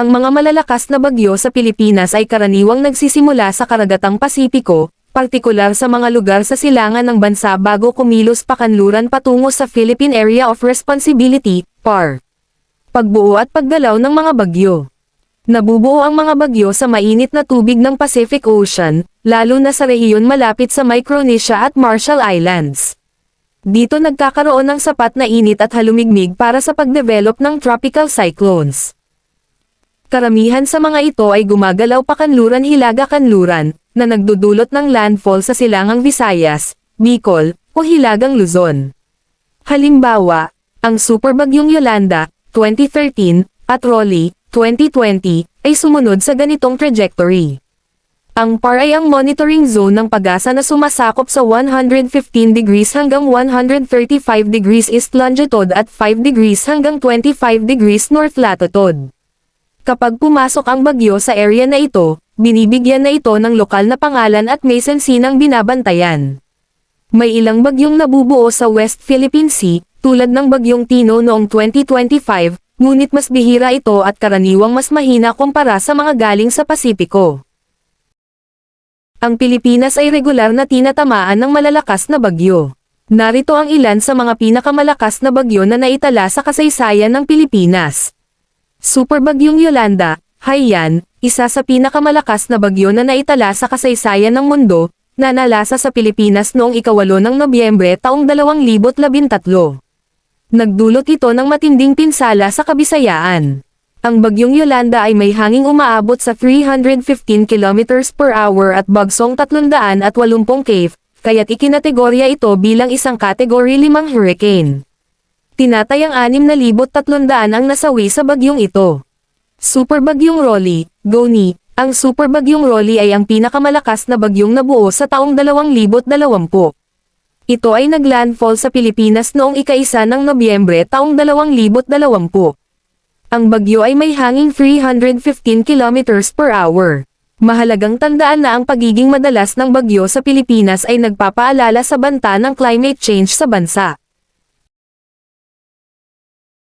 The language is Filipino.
Ang mga malalakas na bagyo sa Pilipinas ay karaniwang nagsisimula sa karagatang Pasipiko, partikular sa mga lugar sa silangan ng bansa bago kumilos pakanluran patungo sa Philippine Area of Responsibility, PAR. Pagbuo at pagdalaw ng mga bagyo. Nabubuo ang mga bagyo sa mainit na tubig ng Pacific Ocean, lalo na sa rehiyon malapit sa Micronesia at Marshall Islands. Dito nagkakaroon ng sapat na init at halumigmig para sa pagdevelop ng tropical cyclones. Karamihan sa mga ito ay gumagalaw pakanluran hilaga kanluran, na nagdudulot ng landfall sa silangang Visayas, Bicol, o Hilagang Luzon. Halimbawa, ang superbagyong Yolanda, 2013, at Rolly, 2020, ay sumunod sa ganitong trajectory. Ang PAR ay ang monitoring zone ng pag-asa na sumasakop sa 115 degrees hanggang 135 degrees east longitude at 5 degrees hanggang 25 degrees north latitude. Kapag pumasok ang bagyo sa area na ito, binibigyan na ito ng lokal na pangalan at may sensinang binabantayan. May ilang bagyong nabubuo sa West Philippine Sea, tulad ng bagyong Tino noong 2025, ngunit mas bihira ito at karaniwang mas mahina kumpara sa mga galing sa Pasipiko. Ang Pilipinas ay regular na tinatamaan ng malalakas na bagyo. Narito ang ilan sa mga pinakamalakas na bagyo na naitala sa kasaysayan ng Pilipinas. Superbagyong Yolanda, Haiyan, isa sa pinakamalakas na bagyo na naitala sa kasaysayan ng mundo, na nalasa sa Pilipinas noong ikawalo ng Nobyembre taong 2013. Nagdulot ito ng matinding pinsala sa kabisayaan. Ang bagyong Yolanda ay may hanging umaabot sa 315 km per hour at bagsong 380 kf, kaya't ikinategorya ito bilang isang Category 5 hurricane. Tinatayang 6,300 ang nasawi sa bagyong ito. Superbagyong Rolly, Goni, ang superbagyong Rolly ay ang pinakamalakas na bagyong nabuo sa taong 2020. Ito ay naglandfall sa Pilipinas noong ika-isa ng Nobyembre taong 2020. Ang bagyo ay may hanging 315 km per hour. Mahalagang tandaan na ang pagiging madalas ng bagyo sa Pilipinas ay nagpapaalala sa banta ng climate change sa bansa.